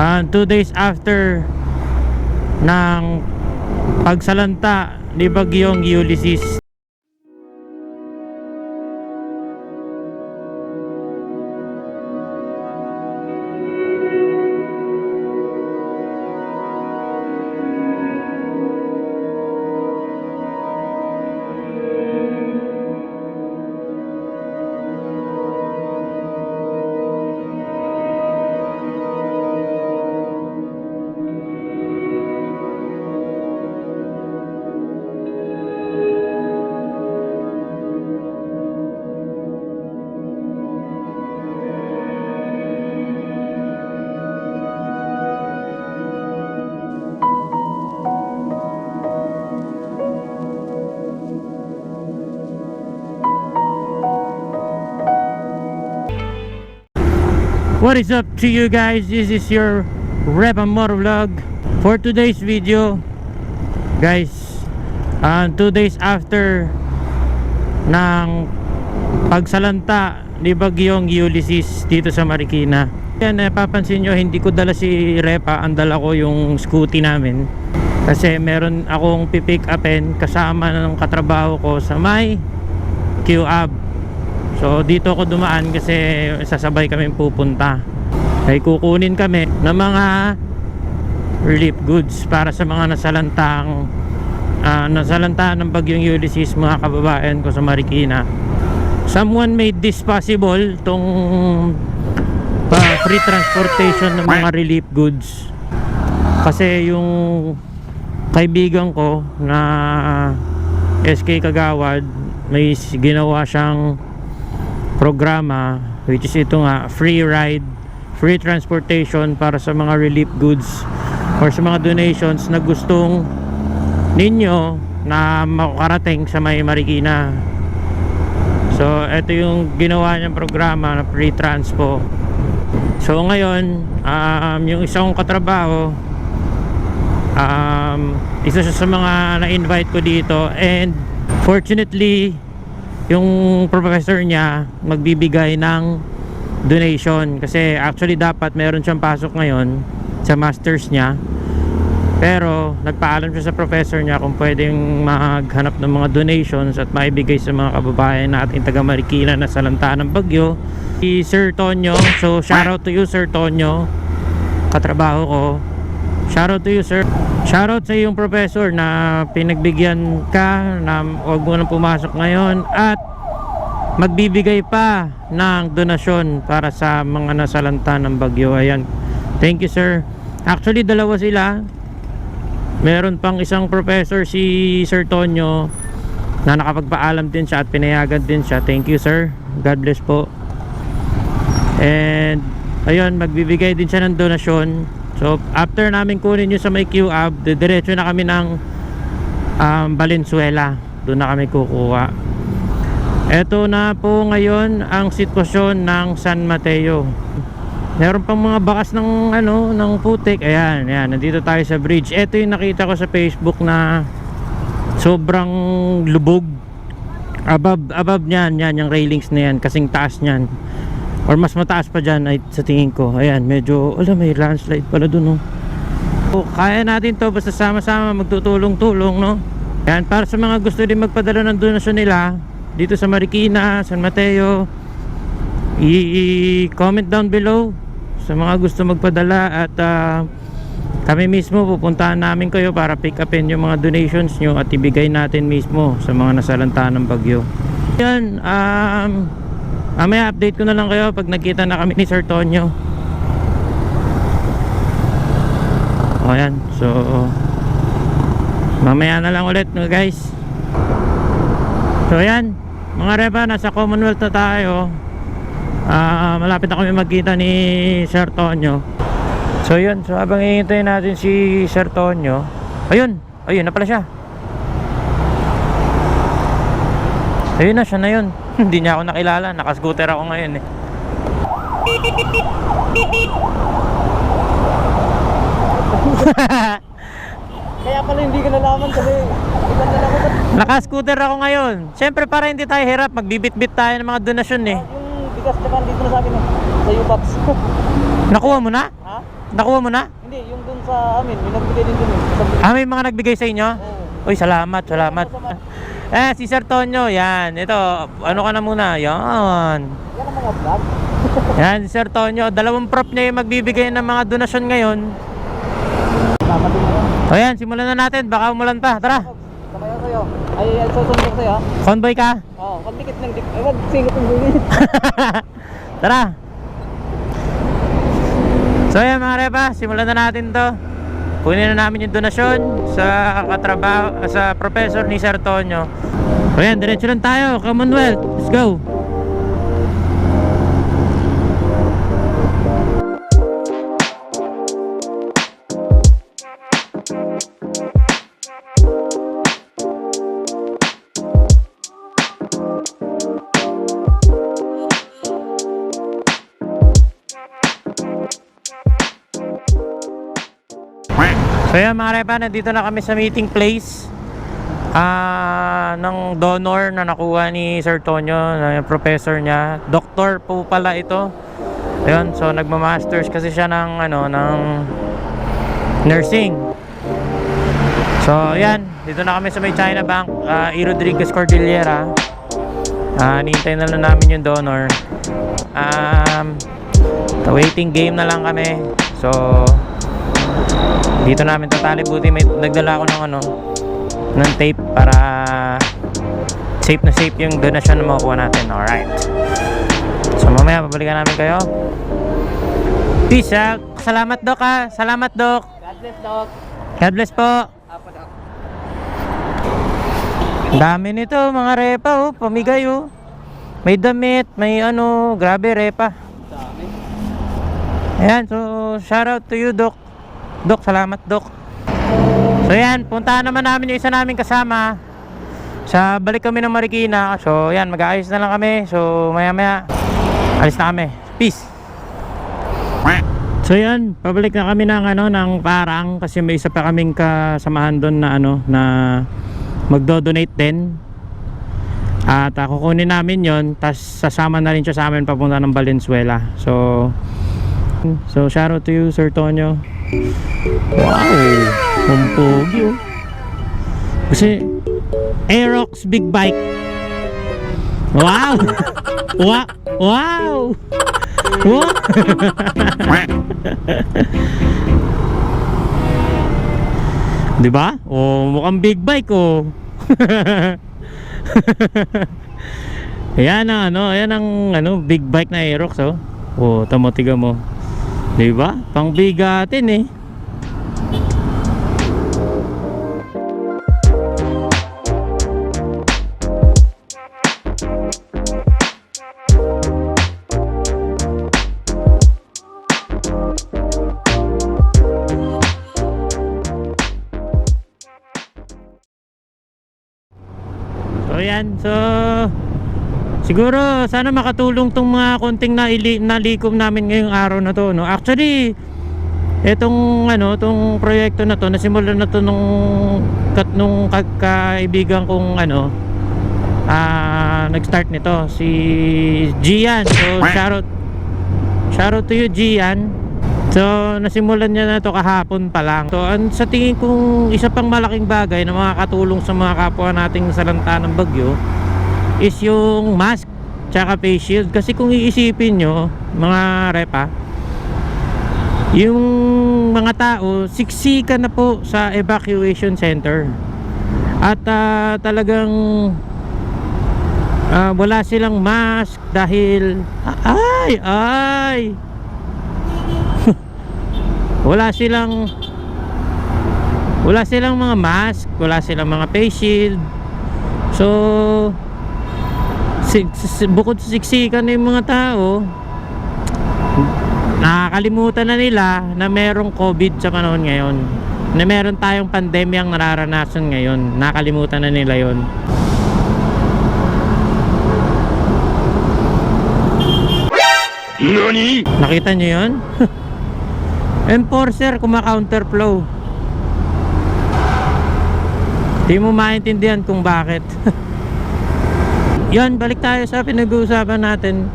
Ah, two days after ng pagsalanta ni Bagyong Ulysses. What is up to you guys? This is your Repa Motor Vlog for today's video. Guys, uh, two days after ng pagsalanta ni Bagyong Ulysses dito sa Marikina. Yan, napapansin nyo, hindi ko dala si Repa, ang dala ko yung scooty namin. Kasi meron akong pipick upin kasama ng katrabaho ko sa may Q-Ab. So dito ako dumaan kasi sasabay kami pupunta. Ay kukunin kami ng mga relief goods para sa mga nasalantang ah, nasalanta ng bagyong Ulysses mga kababayan ko sa Marikina. Someone made this possible tong pa free transportation ng mga relief goods. Kasi yung kaibigan ko na SK Kagawad may ginawa siyang programa which is ito nga free ride free transportation para sa mga relief goods or sa mga donations na gustong ninyo na makarating sa may Marikina. So ito yung ginawa niyang programa na free transpo. So ngayon um, yung isang katrabaho um, isa siya sa mga na-invite ko dito and fortunately yung professor niya magbibigay ng donation. Kasi actually dapat meron siyang pasok ngayon sa masters niya. Pero nagpaalam siya sa professor niya kung pwedeng maghanap ng mga donations at maibigay sa mga kababayan natin taga Marikina na salanta ng bagyo. Si Sir Tonyo so shout out to you Sir Tonyo. Katrabaho ko shout out to you sir. Shout out sa iyong professor na pinagbigyan ka na huwag mo nang pumasok ngayon at magbibigay pa ng donasyon para sa mga nasalanta ng bagyo. Ayan. Thank you sir. Actually dalawa sila. Meron pang isang professor si Sir Tonyo na nakapagpaalam din siya at pinayagan din siya. Thank you sir. God bless po. And ayun magbibigay din siya ng donasyon so after namin kunin yung sa may Q-Ab diretso na kami ng um, Valenzuela. Doon na kami kukuha. Eto na po ngayon ang sitwasyon ng San Mateo. Meron pang mga bakas ng ano ng putik. Ayan ayan. Nandito tayo sa bridge. Eto yung nakita ko sa Facebook na sobrang lubog. Above above niyan yan yung railings na yan. Kasing taas niyan or mas mataas pa dyan ay sa tingin ko. Ayan medyo wala may landslide pala dun oh. So, kaya natin to basta sama-sama magtutulong-tulong no? Ayan para sa mga gusto din magpadala ng donasyon nila dito sa Marikina, San Mateo i-comment down below sa mga gusto magpadala at ah, kami mismo pupuntahan namin kayo para pick upin yung mga donations nyo at ibigay natin mismo sa mga nasalanta ng bagyo. Yan um, mamaya update ko na lang kayo pag nagkita na kami ni Sir Tonyo. O yan. So mamaya na lang ulit no guys. So yan. Mga repa nasa Commonwealth na tayo. Ah, malapit na kami magkita ni Sir Tonyo. So yun, so habang hihintayin natin si Sir Tonyo, ayun, ayun na pala siya. Ayun na, siya na yun. Hindi niya ako nakilala, nakascooter ako ngayon eh. Kaya pala hindi ko nalaman kasi iba na lang ako Nakascooter ako ngayon. Siyempre para hindi tayo hirap, magbibit-bit tayo ng mga donasyon eh. yung bigas naman dito na sa akin eh. Sa Upaps. Nakuha mo na? ha? Nakuha mo na? Hindi, yung dun sa amin, may nagbigay din dun eh. Ah, may mga nagbigay sa inyo? Oo. Uy, salamat, salamat. Eh, si Sir Tonyo, yan. Ito, ano ka na muna? Yan. Yan ang mga vlog. Yan, si Sir Tonyo. Dalawang prop niya yung magbibigay ng mga donasyon ngayon. O yan, simulan na natin. Baka umulan pa. Tara. Sabay ako sa'yo. Ay, ay, susunod sa'yo. Convoy ka. Oo, pag dikit ng dikit. Eh, wag singit ng gulin. Tara. So yan mga repa, simulan na natin to. Kunin na namin yung donasyon sa katrabaho, sa professor ni Sir Tonyo. So yan, diretso lang tayo. Commonwealth, let's go. So yan mga repa, nandito na kami sa meeting place ah ng donor na nakuha ni Sir Tonyo, na professor niya. Doctor po pala ito. Ayun, so nagma-masters kasi siya ng ano ng nursing. So yan, dito na kami sa may China Bank, uh, E. Rodriguez Cordillera. Ah, nintay na lang namin yung donor. Um, waiting game na lang kami. So, dito namin tatali buti may nagdala ako ng ano ng tape para safe na safe yung donasyon na makukuha natin alright. So mamaya babalikan namin kayo. Peace out. Salamat dok ha. Salamat dok God bless, dog. God bless po. Dog. Ang dami nito mga repa oh. Pamigay oh. May damit may ano grabe repa. Ayan, so shout out to you, Doc. Doc, salamat, Doc. So yan, puntahan naman namin yung isa namin kasama. Sa balik kami ng Marikina. So yan, mag-aayos na lang kami. So maya maya, alis na kami. Peace. So yan, pabalik na kami ng ano ng parang kasi may isa pa kaming kasamahan doon na ano na magdo-donate din. At uh, kukunin namin yon tas sasama na rin siya sa amin papunta ng Valenzuela. So So shout out to you Sir Tonyo. Wow! Ang pogi oh. Kasi Aerox Big Bike. Wow! Wow! Wow! Wow! Di ba? Oh, mukhang big bike oh. Ayan ang ano, ayan ang ano, big bike na Aerox oh. Oh, tamo tiga mo. 'Di ba? Pangbigatin eh. So yan, so siguro sana makatulong tong mga konting naili, nalikom namin ngayong araw na to no. Actually etong ano, tong proyekto na to nasimulan na to nung kat nung ka- kaibigan kong ano ah nag-start nito si Gian. So shoutout shoutout to you Gian. So nasimulan niya na to kahapon pa lang. So ang sa tingin kong isa pang malaking bagay na makakatulong sa mga kapwa nating salanta ng bagyo is yung mask tsaka face shield. Kasi kung iisipin nyo mga repa yung mga tao siksika na po sa evacuation center. At ah, talagang ah, wala silang mask dahil ay ay! Wala silang wala silang mga mask wala silang mga face shield. So bukod sa siksikan yung mga tao nakakalimutan na nila na merong COVID sa panahon ngayon. Na meron tayong pandemyang nararanasan ngayon. Nakalimutan na nila yon nakita nyo yon enforcer kumaka-counterflow di mo maintindihan kung bakit Yan, balik tayo sa pinag-uusapan natin.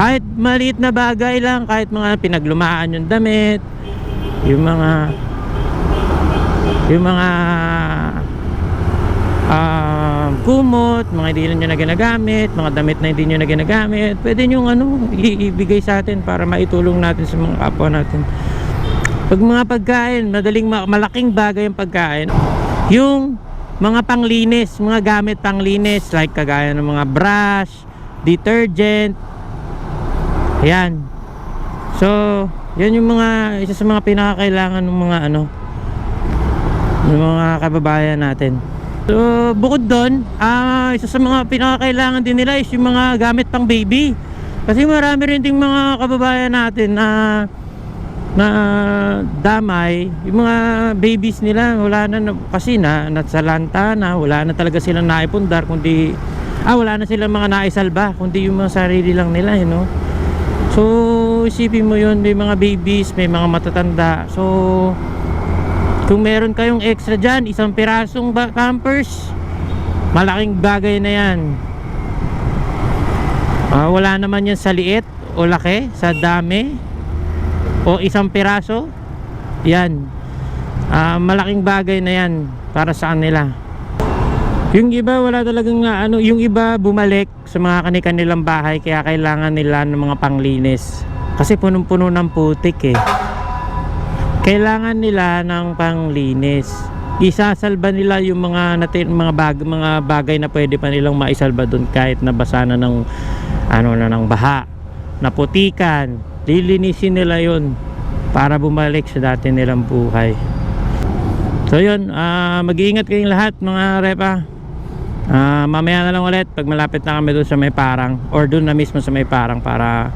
Kahit maliit na bagay lang, kahit mga pinaglumaan yung damit, yung mga yung mga ah, kumot, mga hindi nyo na ginagamit, mga damit na hindi nyo na ginagamit, pwede nyo ano, ibigay sa atin para maitulong natin sa mga kapwa natin. Pag mga pagkain, madaling ma- malaking bagay ang pagkain. Yung mga panglinis, mga gamit panglinis like kagaya ng mga brush, detergent. Ayan. So, yan yung mga isa sa mga pinakakailangan ng mga ano ng mga kababayan natin. So, bukod doon, ah isa sa mga pinakakailangan din nila is yung mga gamit pang baby. Kasi marami rin ding mga kababayan natin na na damay, yung mga babies nila wala na kasi na natsalanta na, wala na talaga silang naipundar kundi ah wala na silang mga naisalba kundi yung mga sarili lang nila, you know. So, isipin mo yun, may mga babies, may mga matatanda. So, kung meron kayong extra dyan, isang pirasong pampers, malaking bagay na yan. Ah, wala naman yan sa liit o laki, sa dami o isang piraso. Yan. Ah, malaking bagay na yan para sa kanila. Yung iba wala talagang nga ano, yung iba bumalik sa mga kanilang bahay kaya kailangan nila ng mga panglinis. Kasi punong-puno ng putik eh. Kailangan nila ng panglinis. Isasalba nila yung mga natin mga bag, mga bagay na pwede pa nilang maisalba doon kahit nabasa na ng ano na ng baha, naputikan. Lilinisin nila yon para bumalik sa dati nilang buhay. So yun, ah, mag-iingat kayong lahat mga repa. Ah, mamaya na lang ulit pag malapit na kami doon sa may parang or doon na mismo sa may parang para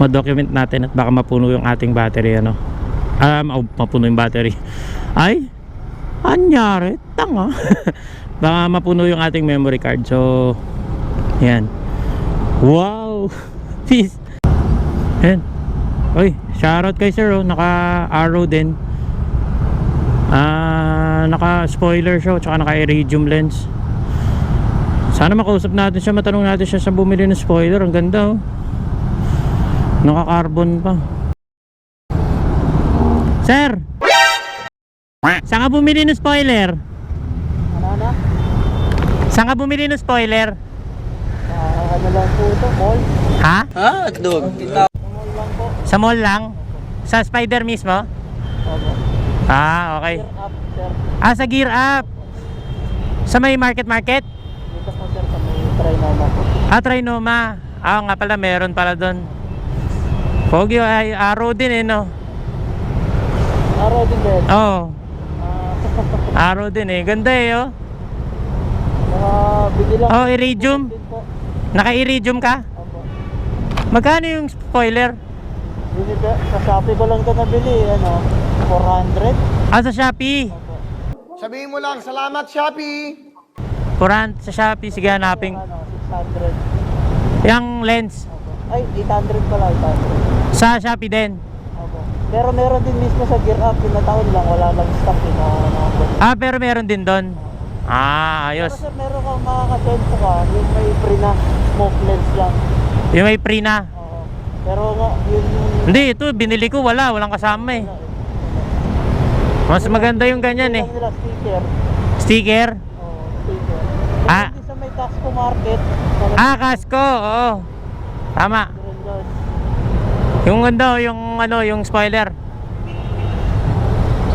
ma-document natin at baka mapuno yung ating battery ano. Ah, ma- mapuno yung battery. Ay, anyari, tanga. baka mapuno yung ating memory card. So, yan. Wow! Peace! Yan. Uy, shoutout kay sir oh. Naka-arrow din. Ah, naka-spoiler siya tsaka naka-iridium lens. Sana makausap natin siya, matanong natin siya sa bumili ng spoiler. Ang ganda oh. Naka-carbon pa. Sir! Saan ka bumili ng spoiler? Ano na? Saan ka bumili ng spoiler? Ah, ano lang po ito, mall. Ha? Ah, dog. Kita. Mall lang po. Sa mall lang? Sa spider mismo? Opo. Ah, okay. Gear up, sir. Ah, sa gear up. Sa may market market? Dito po, sir, sa may Trinoma po. Ah, Trinoma. Ah, nga pala, meron pala doon. Pogi, ay, arrow din eh, no? Araw din din. Oo, oh, Ah, arrow din eh. Ganda eh, oh. bigil lang. Oh, iridium. Naka-iridium ka? Opo. Magkano yung spoiler? Bili ko, sa Shopee ko lang ito nabili, ano, 400. Ah, sa Shopee. Opo. Sabihin mo lang, salamat Shopee! Kurant sa Shopee. Sige, hanapin. Ano, 600. Yung lens. Opo. Ay, 800 pala, 800. Sa Shopee din. Opo. Pero meron din mismo sa Gear Up, pinataon lang, wala lang stock yun na, na, Ah, pero meron din doon. Ah, Pero ayos. sir, meron kang makakasenso ka, yung may free na smoke lens lang. Yung may free na. Oo. Pero nga, yun yung... Hindi, ito, binili ko. Wala, walang kasama eh. Mas maganda yung ganyan eh. Nila sticker. Sticker. Oo, sticker. Ah. Hindi sa may Tasco Market. Ah, kasko. Oo. Tama. Yung ganda, oh, yung ano, yung spoiler.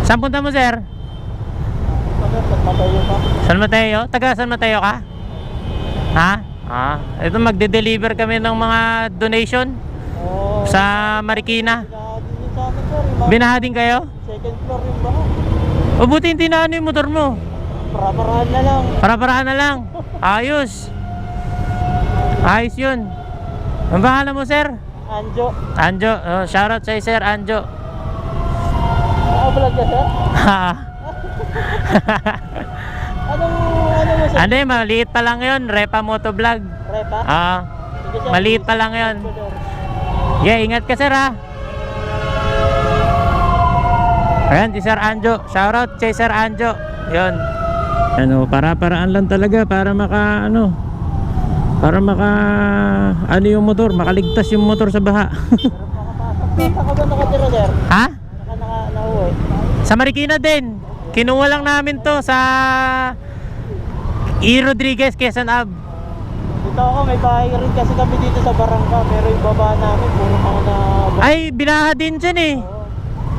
Saan punta mo, sir? Ano, sa Matayo pa. San Mateo? Taga San Mateo ka? Ha? Ah, ito magde-deliver kami ng mga donation. Sa Marikina. Mga Binahading kayo? Second floor yung baha. O buti hindi na ano yung motor mo. Para-parahan na lang. Para-parahan na lang. Ayos. Ayos yun. Ang pangalan mo, sir? Anjo. Anjo. Oh, shoutout sa sir, Anjo. Naka-vlog ka sir? Ha. Anong, ano mo sir? ano yun, maliit pa lang yun. Repa Motovlog. Repa? Ah. Maliit pa lang yun. Yeah, ingat ka, sir, ha. Ayan, si Sir Anjo. Shoutout kay Sir Anjo. Yun. Ano, para-paraan lang talaga para maka, ano, para maka, ano yung motor, makaligtas yung motor sa baha. Saan ka ba nakatira sir? ha? Naka, naka, nauwi. Sa Marikina din. Kinuha lang namin to sa E. Rodriguez, Quezon Ave. Dito ako, may bahay rin kasi kami dito sa Barangka. Pero yung baba namin, puro mga na... Ay, binaha din dyan eh.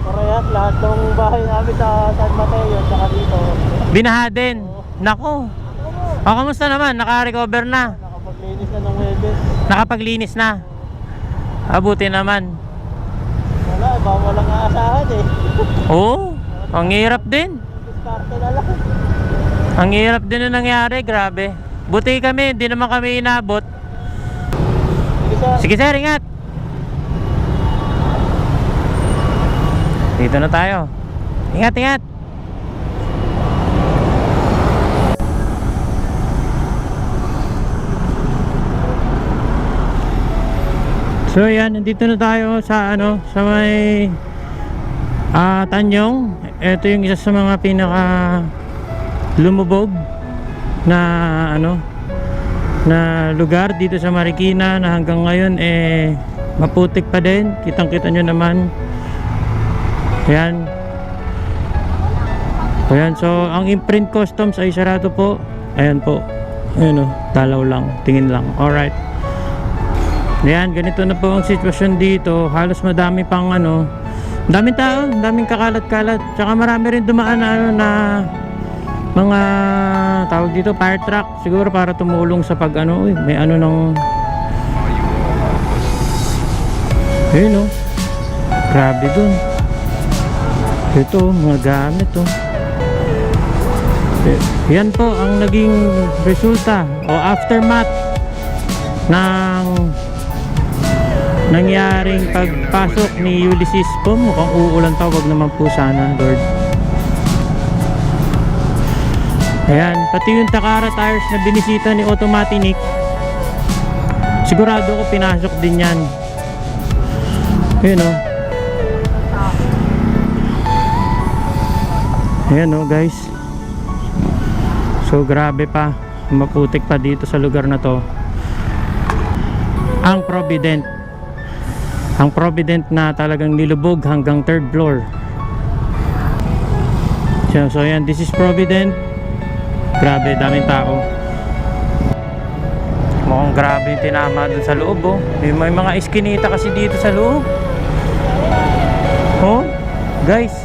Parehas, lahat ng bahay namin sa San Mateo, tsaka dito. Binaha din. Nako. O, kamusta naman? Naka-recover na. Nakapaglinis na ng Webes. Nakapaglinis na. Abuti naman. Wala, ba walang aasahan eh. Oo. Ang hirap din. Diskarte na lang. Ang hirap din na nangyari. Grabe. Buti kami. Hindi naman kami inabot. Sige sir. Ingat. Dito na tayo. Ingat, ingat. So yan, nandito na tayo sa ano, sa may ah Tanyong. Ito yung isa sa mga pinaka lumubog na ano na lugar dito sa Marikina na hanggang ngayon eh maputik pa din. Kitang-kita nyo naman. Ayan. Ayan, so ang imprint customs ay sarado po. Ayan po. Ayan o, dalaw lang, tingin lang. Alright. Ayan, ganito na po ang sitwasyon dito. Halos madami pang ano, daming tao, daming kakalat-kalat. Tsaka marami rin dumaan na ano na mga tawag dito fire truck. Siguro para tumulong sa pag ano uy, may ano ng ayun oh grabe dun. Ito mga gamit oh. Eh, yan po ang naging resulta o aftermath ng nangyaring pagpasok ni Ulysses po mukhang uulan pa wag naman po sana Lord Ayan, pati yung Takara tires na binisita ni Automatic. Sigurado ko pinasok din yan. Ayan o Ayan o guys. So grabe pa. Maputik pa dito sa lugar na to. Ang Provident. Ang Provident na talagang nilubog hanggang third floor. So, so ayan, this is Provident Grabe, daming tao. Mukhang grabe yung tinama dun sa loob, oh. May, may mga iskinita kasi dito sa loob. Oh, guys.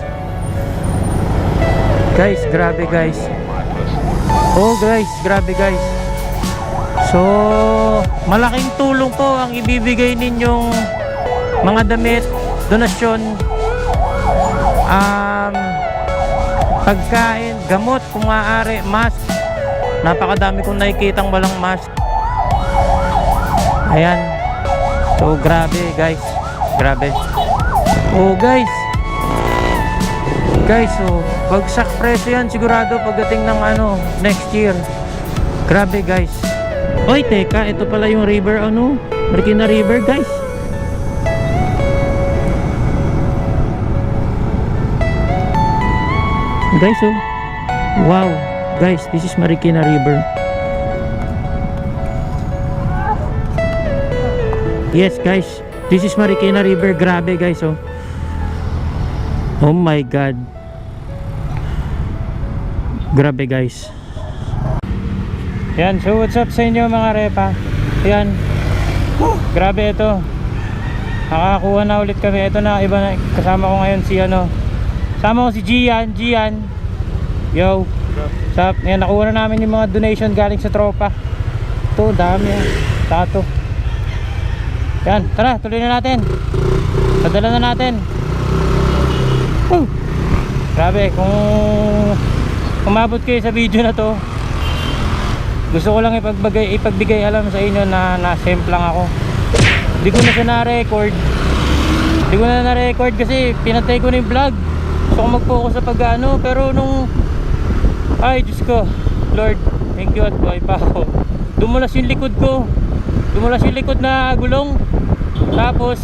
Guys, grabe guys. Oh, guys, grabe guys. So, malaking tulong po ang ibibigay ninyong mga damit, donasyon, um, pagkain, gamot kung maaari, mask. Napakadami kong nakikitang walang mask. Ayan. So grabe guys. Grabe. Oh guys. Guys, so bagsak presyo yan sigurado pagdating ng ano, next year. Grabe guys. Oy, teka, ito pala yung river ano, Marikina River guys. Guys, oh. Wow. Guys, this is Marikina River. Yes, guys. This is Marikina River. Grabe, guys, oh. Oh my God. Grabe, guys. Yan, so what's up sa inyo mga repa? Yan. Grabe ito. Nakakakuha na ulit kami. Ito na, iba na. Kasama ko ngayon si ano. Kasama ko si Gian. Gian. Yo. Sa, yan, nakuha na namin yung mga donation galing sa tropa. Ito, dami yan. Tato. Yan, tara, tuloy na natin. Padala na natin. Woo! Grabe, kung umabot kayo sa video na to, gusto ko lang ipagbigay, ipagbigay alam sa inyo na na-semp lang ako. Hindi ko na siya na-record. Hindi ko na na-record kasi pinatay ko na yung vlog. Gusto ko mag-focus sa pag-ano, pero nung ay, Diyos ko. Lord, thank you at buhay pa ako. Dumulas yung likod ko. Dumulas yung likod na gulong. Tapos,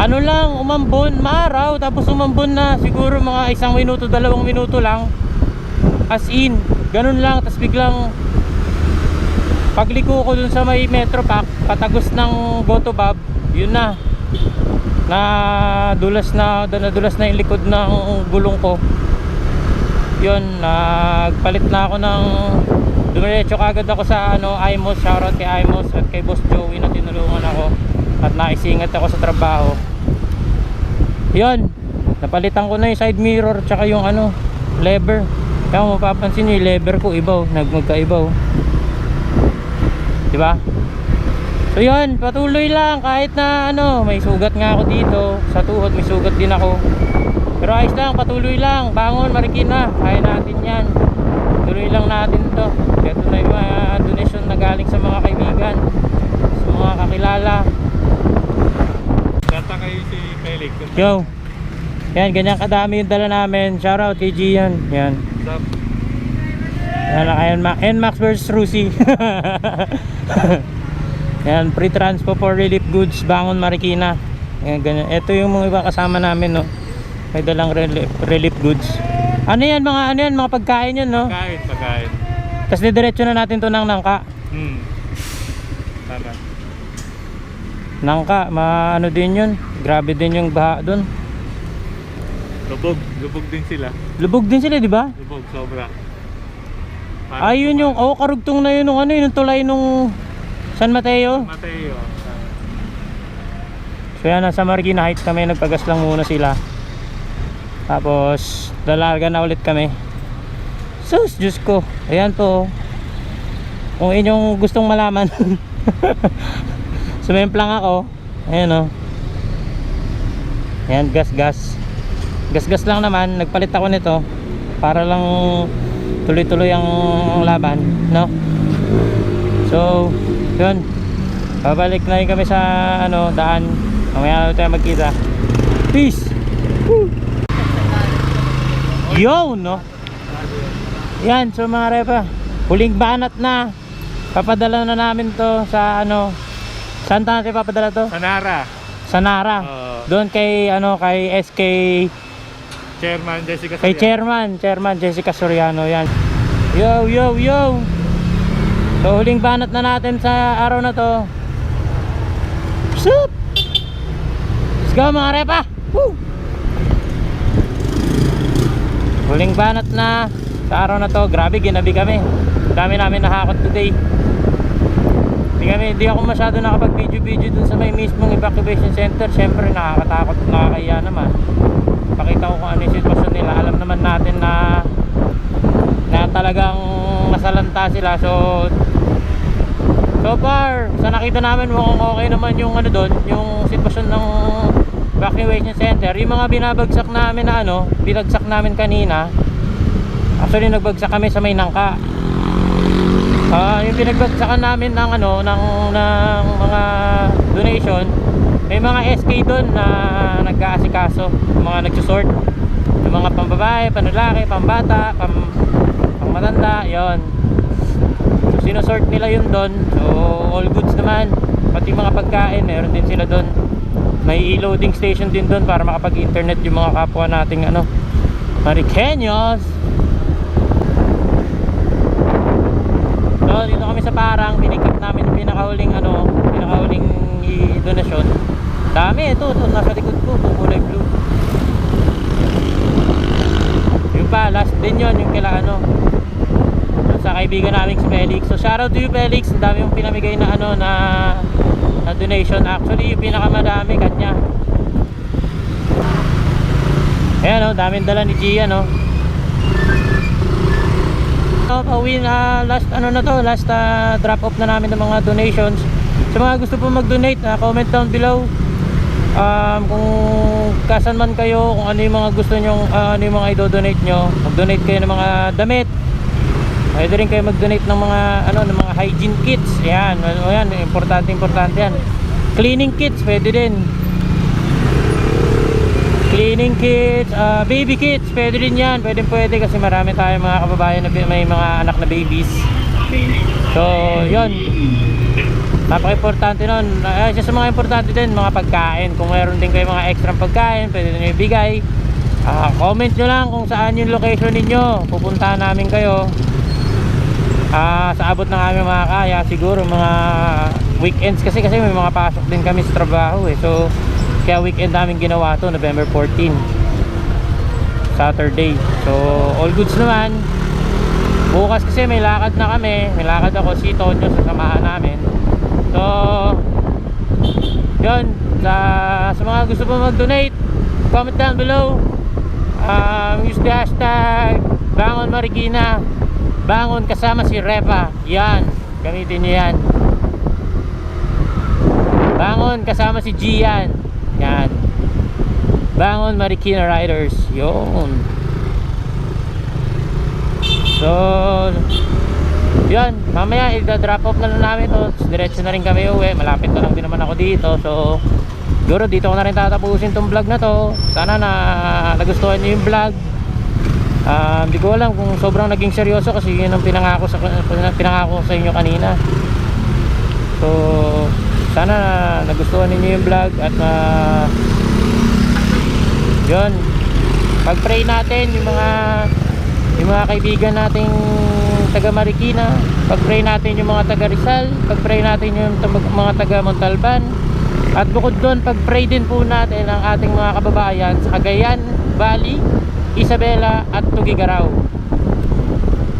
ano lang, umambon, maaraw. Tapos umambon na siguro mga isang minuto, dalawang minuto lang. As in, ganun lang. Tapos biglang, pagliko ko dun sa may Metro Pack, patagos ng Gotobab, yun na. na dulas na nadulas na yung likod ng gulong ko yun nagpalit na ako ng dumiretso kagad ako sa ano Imos shoutout kay Imos at kay Boss Joey na tinulungan ako at naisingat ako sa trabaho. Yun napalitan ko na yung side mirror tsaka yung ano lever. Kaya kung mapapansin nyo yung lever ko ibaw nagmagkaibaw. Di ba? So yun, patuloy lang. Kahit na ano, may sugat nga ako dito. Sa tuhod may sugat din ako. Pero ayos lang, patuloy lang. Bangon, marikina. Kaya natin yan. Tuloy lang natin to. Ito na yung mga donation na galing sa mga kaibigan. Sa mga kakilala. Data kayo si Felix. Yo. Yan, ganyan kadami yung dala namin. Shoutout kay Gian. Yan. Sup? Yan lang kayo. Ma- NMAX versus Rusi. Yan, free transpo for relief goods, Bangon Marikina. Yan, ganyan. Ito yung mga iba kasama namin, no. May dalang relief, relief goods. Ano yan, mga ano yan, mga pagkain yan, no? Pagkain, pagkain. Tapos didiretso na natin to ng nangka. Hmm. Tama. Nangka, ma ano din yun. Grabe din yung baha dun. Lubog. Lubog din sila. Lubog din sila, di ba? Lubog, sobra. Parang Ayun yung, oh, karugtong na yun nung ano yun, yung tulay nung San Mateo. Mateo. So yan, nasa Marikina Heights kami, nagpagas lang muna sila. Tapos, dalaga na ulit kami. Sus, Diyos ko. Ayan po. Kung inyong gustong malaman. Sumemplang ako. Ayan o. Ayan, gas, gas. Gas, gas lang naman. Nagpalit ako nito. Para lang tuloy-tuloy ang laban. No? So, yun. Babalik na rin kami sa ano, daan. Mamaya na tayo magkita. Peace! Woo! Yo, no? Yan, so mga repa. Huling banat na. Papadala na namin to sa ano. Saan tayo natin papadala to? Sanara. Sa Nara. Oo. Doon kay ano kay SK Chairman Jessica kay Soriano. chairman, chairman Jessica Soriano yan. Yo, yo, yo. So huling banat na natin sa araw na to. Sup! Let's go mga repa! Woo! Huling banat na sa araw na to. Grabe, ginabi kami. Dami namin nahakot today. Hindi kami, hindi ako masyado nakapag-video-video dun sa may mismong evacuation center. Siyempre, nakakatakot, nakakaya naman. Pakita ko kung ano yung sitwasyon nila. Alam naman natin na na talagang masalanta sila. So, so far, sa nakita namin mukhang okay naman yung ano doon, yung sitwasyon ng evacuation center. Yung mga binabagsak namin na ano, binagsak namin kanina. Actually, nagbagsak kami sa may nangka. Ah, yung pinagbagsakan namin ng ano ng ng mga donation, may mga SK doon na nag-aasikaso, mga nagsusort. Yung mga pambabae, panlalaki, pambata, pam pangmatanda, 'yon. So, sinusort nila yun doon. So, all goods naman. Pati mga pagkain, meron din sila doon. May e-loading station din doon para makapag-internet yung mga kapwa nating ano, Mariqueños. So, dito kami sa parang, pinikip namin pinakahuling ano, pinakahuling donasyon. Dami, ito, ito, nasa likod ko, ito, kulay blue. Yung pa, last din yun, yung kila ano, sa kaibigan namin si Felix. So, shoutout to you, Felix. Dami yung pinamigay na ano, na, na donation. Actually, yung pinakamadami, kanya. Ayan, oh, daming dala ni Gia, no? Uh, pauwi na last ano na to last uh, drop off na namin ng mga donations sa mga gusto po mag-donate uh, comment down below um, kung kasan man kayo kung ano yung mga gusto nyo uh, ano yung mga i-donate nyo mag-donate kayo ng mga damit pwede rin kayo mag-donate ng mga ano ng mga hygiene kits yan, ano yan importante importante yan cleaning kits pwede din cleaning kits, ah, baby kits, pwede din yan, pwede pwede kasi marami tayong mga kababayan na may mga anak na babies. So, yun. Napaka-importante nun. Uh, sa mga importante din, mga pagkain. Kung meron din kayo mga extra pagkain, pwede nyo ibigay. Ah, comment nyo lang kung saan yung location ninyo. Pupuntahan namin kayo. Ah, sa abot ng aming mga kaya, siguro mga weekends kasi kasi may mga pasok din kami sa trabaho eh. So, Kaya weekend namin ginawa to, November 14. Saturday. So, all goods naman. Bukas kasi may lakad na kami. May lakad ako si Tonyo sa samahan namin. So, yun. Sa, sa mga gusto pa mag-donate, comment down below. Um, use the hashtag Bangon Marikina. Bangon kasama si Repa. Yan. Gamitin niyo yan. Bangon kasama si Gian. Yan. Bangon Marikina Riders. Yun. So, yun. Mamaya, i-drop off na lang namin to. Diretso na rin kami uwi. Malapit na lang din naman ako dito. So, siguro dito ko na rin tatapusin tong vlog na to. Sana na nagustuhan nyo yung vlog. Um, di ko alam kung sobrang naging seryoso kasi yun ang pinangako sa pinangako ko sa inyo kanina. So, sana nagustuhan ninyo yung vlog at na yun. Pag-pray natin yung mga yung mga kaibigan nating taga Marikina, pag-pray natin yung mga taga Rizal, pag-pray natin yung mga taga Montalban. At bukod doon, pag-pray din po natin ang ating mga kababayan sa Cagayan Valley, Isabela at Tugigaraw.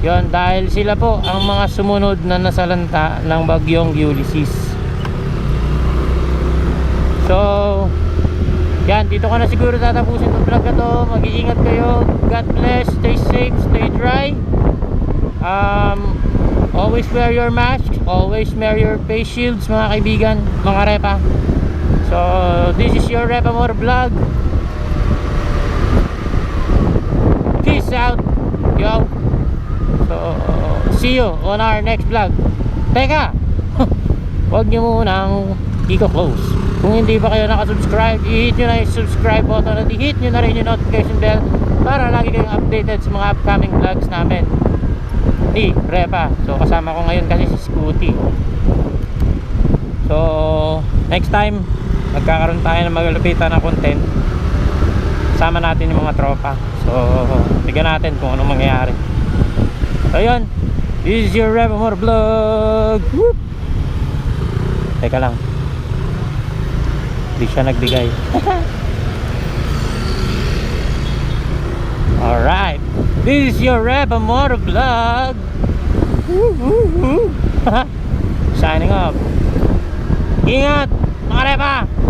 Yon dahil sila po ang mga sumunod na nasalanta ng bagyong Ulysses. So, yan, dito ko na siguro tatapusin itong vlog na to. Mag-iingat kayo. God bless. Stay safe. Stay dry. Um, always wear your mask. Always wear your face shields, mga kaibigan, mga repa. So, this is your Repa More vlog. Peace out. Yo. So, see you on our next vlog. Teka! Huwag niyo munang i-close. Kung hindi pa kayo nakasubscribe, i-hit nyo na yung subscribe button at i-hit nyo na rin yung notification bell para lagi kayong updated sa mga upcoming vlogs namin ni Repa. So kasama ko ngayon kasi si Scooty. So next time magkakaroon tayo ng magalupitan na content. Sama natin yung mga tropa. So tignan natin kung anong mangyayari. So yun. This is your Repa More Vlog. Whoop! Teka lang. Hindi siya nagbigay. Alright. This is your Reba Motor Vlog. Signing off. Ingat, mga Reba!